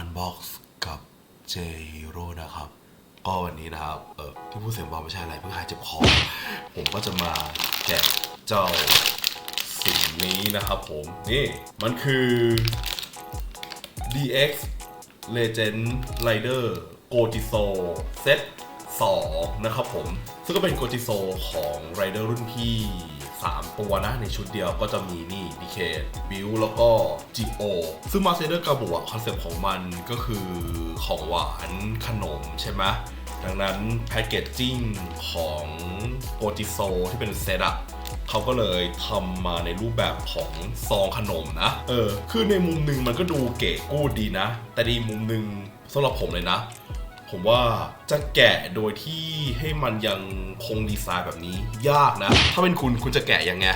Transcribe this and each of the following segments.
Unbox กับ J Hero นะครับ ก็วันนี้นะครับเออที่พูดเสียงเบาไม่ใช่อะไรเพิ่งหายเจ็บคอผมก็จะมาแกะเจ้าสิ่งนี้นะครับผม นี่มันคือ DX Legend Rider g o t i s o Set 2นะครับผม ซึ่งก็เป็น g o t i s o ของ Rider รุ่นพี่ 3 ตัวนะในชุดเดียวก็จะมีนี่ DK Bill แล้วก็ GO ซึ่ง m a s t e r กาบุอะคอนเซ็ปต์ของมันก็คือของหวานขนมใช่ไหมดังนั้นแพคเกจจิ้งของ g o t i s o ที่เป็นเซตอะเขาก็เลยทำมาในรูปแบบของซองขนมนะ เออ คือในมุมหนึ่งมันก็ดูเก๋กูดดีนะ แต่ในมุมหนึ่งสำหรับผมเลยนะ ผมว่าจะแกะโดยที่ให้มันยังคงดีไซน์แบบนี้ยากนะ ถ้าเป็นคุณคุณจะแกะยังไง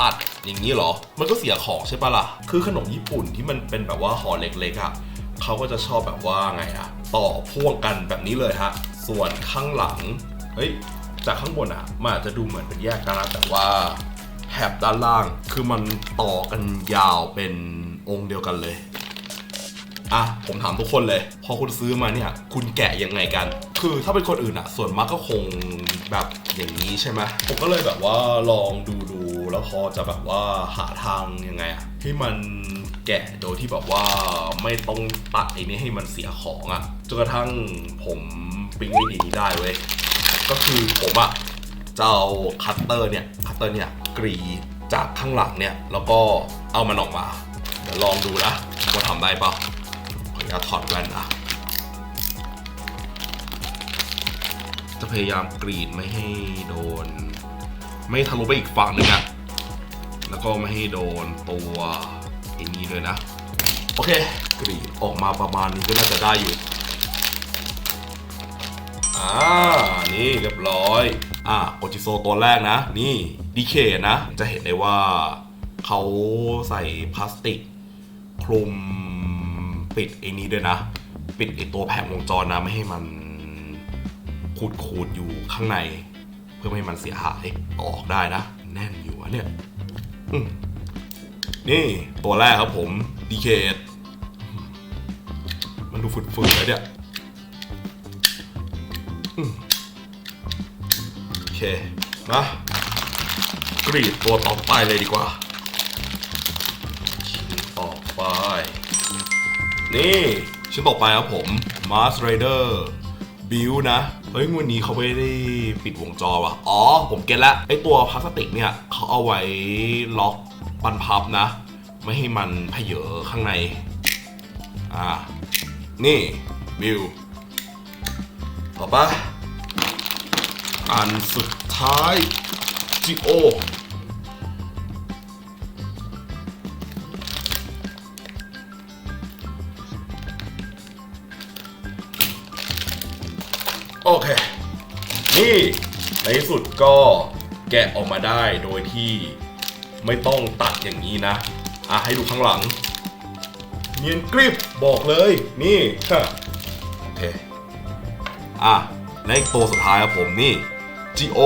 ตัดอย่างนี้เหรอ มันก็เสียของใช่ปะล่ะ คือขนมญี่ปุ่นที่มันเป็นแบบว่าห่อเล็กๆอะ่ะเขาก็จะชอบแบบว่าไงอะต่อพ่วงกันแบบนี้เลยฮะ ส่วนข้างหลัง เฮ้ย จากข้างบนอะมันอาจจะดูเหมือนเป็นแยกกันนะแต่ว่าแถบด้านล่างคือมันต่อกันยาวเป็นองค์เดียวกันเลย อะผมถามทุกคนเลย พอคุณซื้อมาเนี่ย คุณแกะยังไงกัน คือถ้าเป็นคนอื่นอะส่วนมากก็คงแบบอย่างนี้ใช่ไหมผมก็เลยแบบว่าลองดูดูแล้วพอจะแบบว่าหาทางยังไงอะให้มันแกะโดยที่แบบว่าไม่ต้องตัดไอ้นี่ให้มันเสียของอะจนกระทั่งผมปิ้งไอเดียนี้ได้เว้ยก็คือผมอะจะเอาคัตเตอร์เนี่ยคัตเตอร์เนี่ยกรีจากข้างหลังเนี่ยแล้วก็เอามันออกมาเดี๋ยวลองดูนะว่าทำได้ปะ ขอาถอดแว่นนะจะพยายามกรีดไม่ให้โดน ไม่ทะลุไปอีกฝั่งหนึงอะแล้วก็ไม่ให้โดนตัวไอ้นี้ด้วยนะ โอเค กรีดออกมาประมาณนี้ก็น่าจะได้อยู่อ่านี่เรียบร้อยอ่าโอจิโซตัวแรกนะ นี่ดีเคนะ จะเห็นได้ว่าเขาใส่พลาสติกคลุม ปิดไอ้นี้ด้วยนะ ปิดไอ้ตัวแผงวงจรนะไม่ให้มันขูดขูดอยู่ข้างใน เพื่อไม่ให้มันเสียหายออกได้นะ แน่นอยู่อะเนี่ยนี่ตัวแรกครับผมดีเคมันดูฝืดๆแล้วเนี่ยโอเคมากรีดตัวต่อไปเลยดีกว่าชิ้นต่อไป นี่ชิ้นต่อไปครับผม Mars Rider Build นะ เฮ้ยวันนี้เขาไม่ได้ปิดวงจรว่ะ อ๋อ ผมเก็ตแล้วไอตัวพลาสติกเนี่ยเขาเอาไว้ล็อกบันพับนะ ไม่ให้มันเพเยอข้างใน อ่า นี่บิวต่อไปอันสุดท้ายจิโอ เค นี่ในที่สุดก็แกะออกมาได้โดยที่ไม่ต้องตัดอย่างนี้นะ อะให้ดูข้างหลัง เนียนกริบบอกเลย นี่ฮะโอเค อะและอีกตัวสุดท้ายครับผมนี่ GO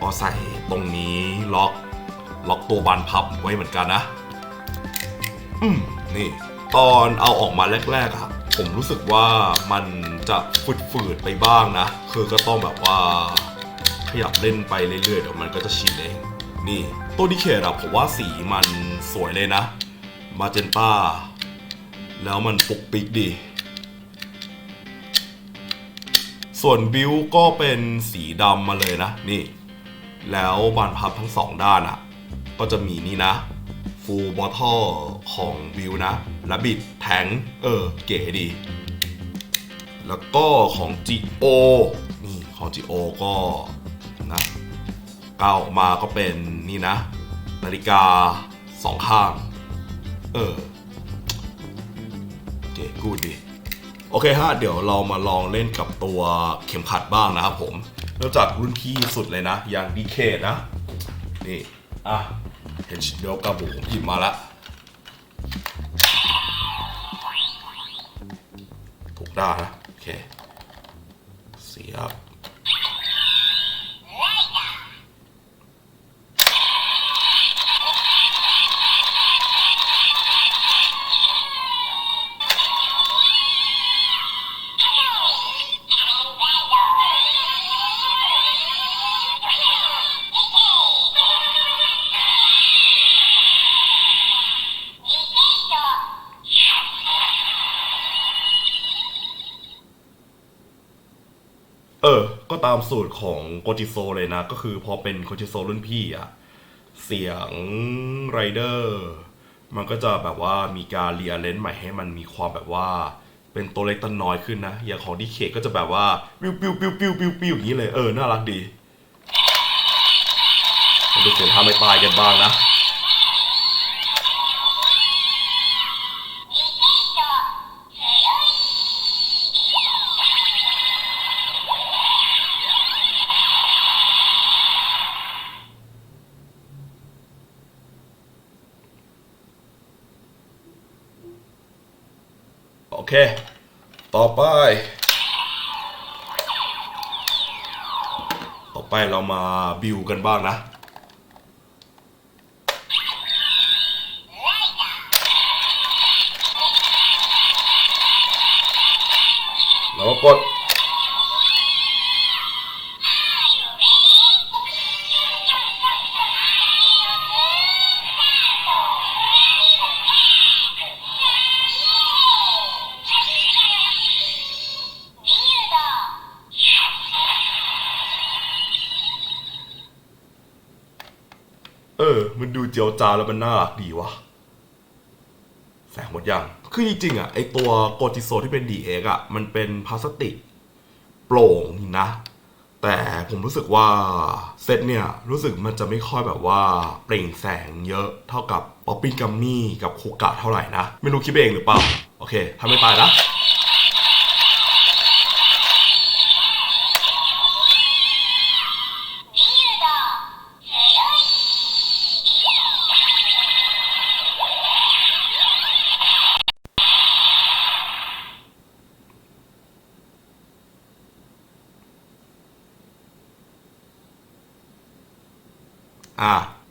ก็ใส่ตรงนี้ล็อก ล็อกตัวบานพับไว้เหมือนกันนะ อืม นี่ ตอนเอาออกมาแรกๆอะผมรู้สึกว่ามัน จะฝืดๆไปบ้างนะ คือก็ต้องแบบว่าขยับเล่นไปเรื่อยๆเดี๋ยวมันก็จะชินเอง นี่ตัวดีเคทอะผมว่าสีมันสวยเลยนะ มาเจนต้า แล้วมันปุกปิกดี ส่วนบิวก็เป็นสีดำมาเลยนะ นี่ แล้วบานพับทั้งสองด้านอะก็จะมีนี่นะฟูลบอท l ลของบิวนะและบิดแทงเออ เก๋ดี แล้วก็ของ GO นี่ของ GO ก็นะก้าวออกมาก็เป็นนี่นะ นาฬิกาสองข้าง เออเก๋กูดดีโอเคฮะเดี๋ยวเรามาลองเล่นกับตัวเข็มขัดบ้างนะครับผมเริ่มจากรุ่นพี่สุดเลยนะ อย่างดีเคนะ นี่ อะ เห็นเดี๋ยวกระบุผมหยิบมาละถูกได้นะ โอเเออ ก็ตามสูตรของโกจิโซเลยนะ ก็คือพอเป็นโกจิโซรุ่นพี่อะเสียงไรเดอร์มันก็จะแบบว่ามีการเรียเลนใหม่ให้มันมีความแบบว่า เป็นตัวเล็กตัวน้อยขึ้นนะ อย่างของดีเคก็จะแบบว่าปิ้วปิ้วปิ้วปิ้วปิ้วปิ้วอย่างนี้เลยเออ น่ารักดีมาดูเสียงทำไม่ตายกันบ้างนะ เค ต่อไป ต่อไปเรามาบิวกันบ้างนะแล้วกด มันดูเจียวจาแล้วมันน่ารักดีวะแสงหมดยังคือจริงๆอะไอตัวโกจิโซที่เป็น DX อะมันเป็นพลาสติกโปร่งนะ แต่ผมรู้สึกว่าเซตเนี่ยรู้สึกมันจะไม่ค่อยแบบว่าเปล่งแสงเยอะเท่ากับป๊อปปี้กัมมี่กับโคกะเท่าไหร่นะ ไม่รู้คิดเองหรือเปล่า โอเคทำไม่ตายนะ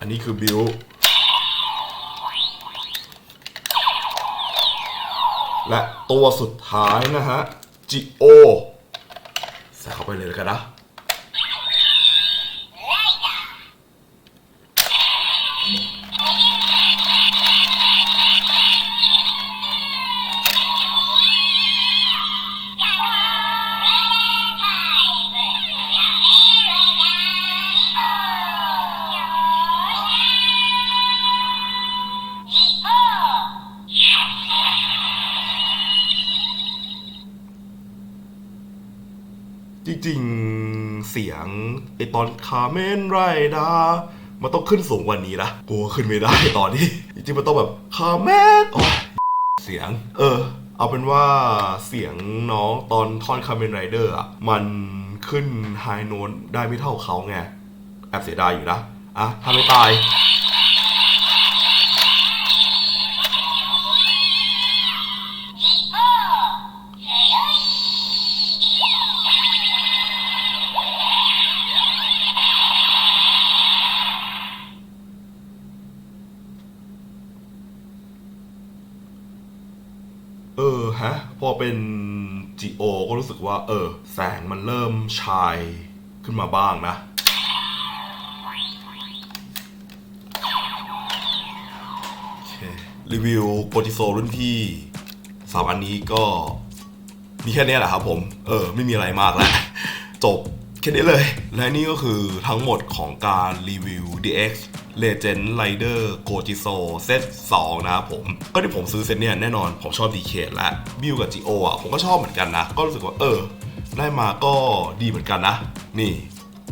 อันนี้คือบิวและตัวสุดท้ายนะฮะจิโอใส่เข้าไปเลยแล้วกันนะ จริงเสียงไอตอนคาเมนไรดามันต้องขึ้นสูงกวันนี้นะกลัวขึ้นไม่ได้ตอนนี้ จริงๆมันต้องแบบคาเมนโอ้ยเสียง เออ เอาเป็นว่าเสียงน้องตอนท่อนคาเมนไรเดอร์อะมันขึ้นไฮโน้ตได้ไม่เท่าเขาไงแอบเสียดายอยู่นะ อะถ้าไม่ตาย เออฮะ พอเป็น GO ก็รู้สึกว่า เออ แสงมันเริ่มชายขึ้นมาบ้างนะ รีวิวโปรติโซรุ่นพี่สามอันนี้ก็มีแค่นี้แหละครับผม เออ ไม่มีอะไรมากแล้ว จบแค่นี้เลย และนี่ก็คือทั้งหมดของการรีวิว DX Legend Rider Gojiso เซต2นะครับผม ก็ที่ผมซื้อเซตเนี่ยแน่นอน ผมชอบ DK และบิวกับ GO อะผมก็ชอบเหมือนกันนะ ก็รู้สึกว่าเออ ได้มาก็ดีเหมือนกันนะ นี่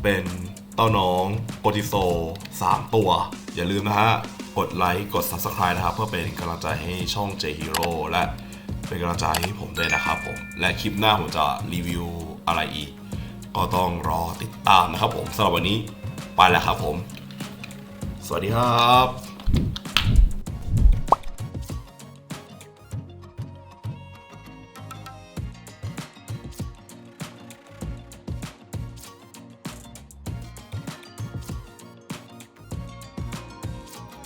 เป็นเต้าน้องโกจิโซ 3 ตัว อย่าลืมนะฮะ กดไลค์กด Subscribe นะครับ เพื่อเป็นกำลังใจให้ช่อง J Hero และเป็นกำลังใจให้ผมด้วยนะครับผม และคลิปหน้าผมจะรีวิวอะไรอีก ก็ต้องรอติดตามนะครับผมสำหรับวันนี้ไปแล้วครับผม สวัสดีครับ